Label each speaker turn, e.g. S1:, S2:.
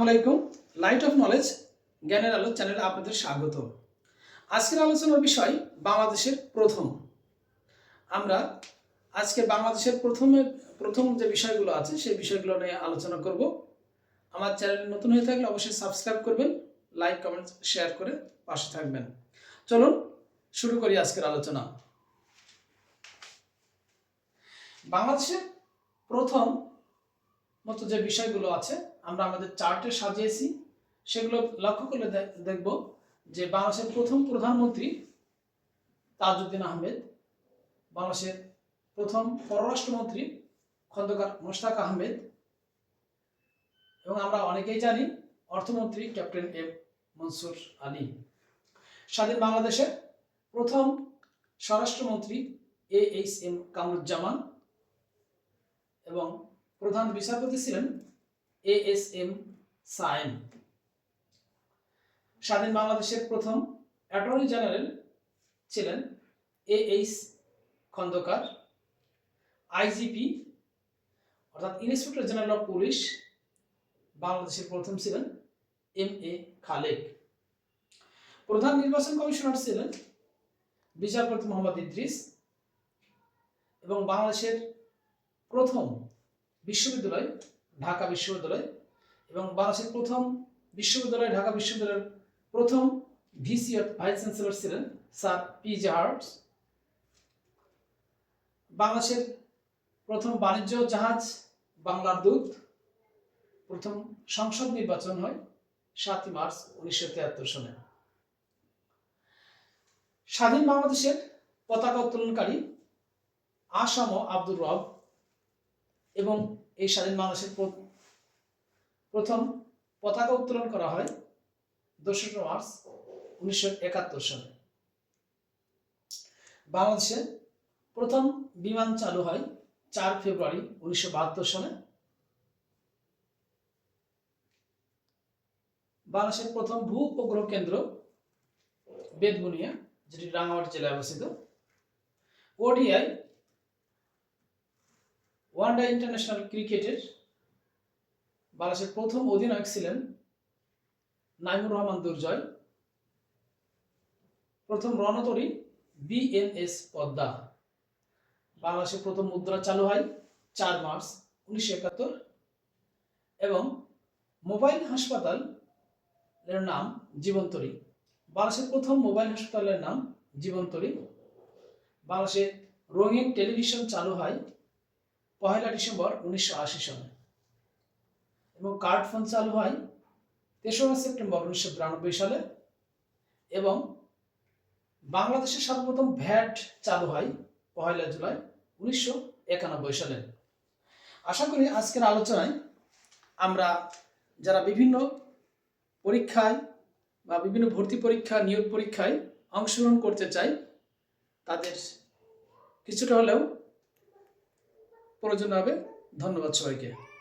S1: আলাইকুম। Light off knowledge জ্ঞানের আলো চ্যানেলে আপনাদের স্বাগত আজকের আলোচনার বিষয় বাংলাদেশের প্রথম। আমরা আজকে বাংলাদেশের প্রথমে, প্রথম যে বিষয়গুলো আছে, সেই বিষয়গুলো নিয়ে আলোচনা করব। আমার চ্যানেল নতুন হয়ে থাকলে অবশ্যই সাবস্ক্রাইব করবেন লাইক কমেন্ট শেয়ার করে পাশে থাকবেন। চলুন, শুরু করি আজকের আলোচনা। বাংলাদেশের প্রথম মতো যে বিষয়গুলো আছে, আমরা আমাদের চার্টে সাজিয়েছি। সেগুলো লক্ষ্য করলে দেখব যে বাংলাদেশের প্রথম প্রধানমন্ত্রী তাজউদ্দিন আহমেদ, বাংলাদেশের প্রথম পররাষ্ট্রমন্ত্রী খন্দকার মোশতাক আহমেদ, এবং আমরা অনেকেই জানি অর্থমন্ত্রী ক্যাপ্টেন এম মনসুর আলী। স্বাধীন বাংলাদেশের প্রথম স্বরাষ্ট্রমন্ত্রী এ এইচ এম কামরুজ্জামান এবং প্রধান বিচারপতি ছিলেন এ এস এম সায়েম। স্বাধীন বাংলাদেশের প্রথম অ্যাটর্নি জেনারেল ছিলেন এ এইচ খন্দকার আইজিপি অর্থাৎ ইন্সপেক্টর জেনারেল অফ পুলিশ, বাংলাদেশের প্রথম ছিলেন এম এ খালেক। প্রধান নির্বাচন কমিশনার ছিলেন বিচারপতি মোহাম্মদ ইদ্রিস এবং বাংলাদেশের প্রথম বিশ্ববিদ্যালয়, ঢাকা বিশ্ববিদ্যালয় এবং বাংলাদেশের প্রথম বিশ্ববিদ্যালয়, ঢাকা বিশ্ববিদ্যালয়ের প্রথম ভিসি ভাইস চ্যান্সেলর ছিলেন স্যার পি জে হার্টস বাংলাদেশের প্রথম বাণিজ্য জাহাজ বাংলার দূত, প্রথম সংসদ নির্বাচন হয় সাতই মার্চ উনিশশো তিয়াত্তর সালে স্বাধীন বাংলাদেশের পতাকা উত্তোলনকারী আসাম আব্দুর রব এবং এই স্বাধীন বাংলাদেশের প্রথম পতাকা উত্তোলন করা হয় দোসরা মার্চ উনিশশো একাত্তর সালে। বাংলাদেশে প্রথম বিমান চালু হয় চার ফেব্রুয়ারি উনিশশো বাহাত্তর সালে। বাংলাদেশের প্রথম ভূ উপগ্রহ কেন্দ্র বেদবুনিয়া যেটি রাঙামাটি জেলায় অবস্থিত। ওডিআই ওয়ানডে ইন্টারন্যাশনাল ক্রিকেটের বাংলাদেশের প্রথম অধিনায়ক ছিলেন নাইমুর রহমান দুর্জয়। প্রথম রণতরী বিএনএস পদ্মা। বাংলাদেশের প্রথম মুদ্রা চালু হয় চার মার্চ উনিশশো একাত্তর। এবং মোবাইল হাসপাতাল এর নাম জীবন্তরী। বাংলাদেশের প্রথম মোবাইল হাসপাতালের নাম জীবন্তরী। বাংলাদেশে রঙিন টেলিভিশন চালু হয় পহেলা ডিসেম্বর উনিশশো আশি সালে। এবং কার্ড ফোন চালু হয় তেসরা সেপ্টেম্বর উনিশশো বিরানব্বই সালে এবং বাংলাদেশে সর্বপ্রথম ভ্যাট চালু হয় পহেলা জুলাই উনিশশো একানব্বই সালে। আশা করি আজকের আলোচনায় আমরা যারা বিভিন্ন পরীক্ষায় বা বিভিন্ন ভর্তি পরীক্ষা, নিয়োগ পরীক্ষায় অংশগ্রহণ করতে চাই, তাদের কিছুটা হলেও প্রয়োজন হবে। ধন্যবাদ সবাইকে।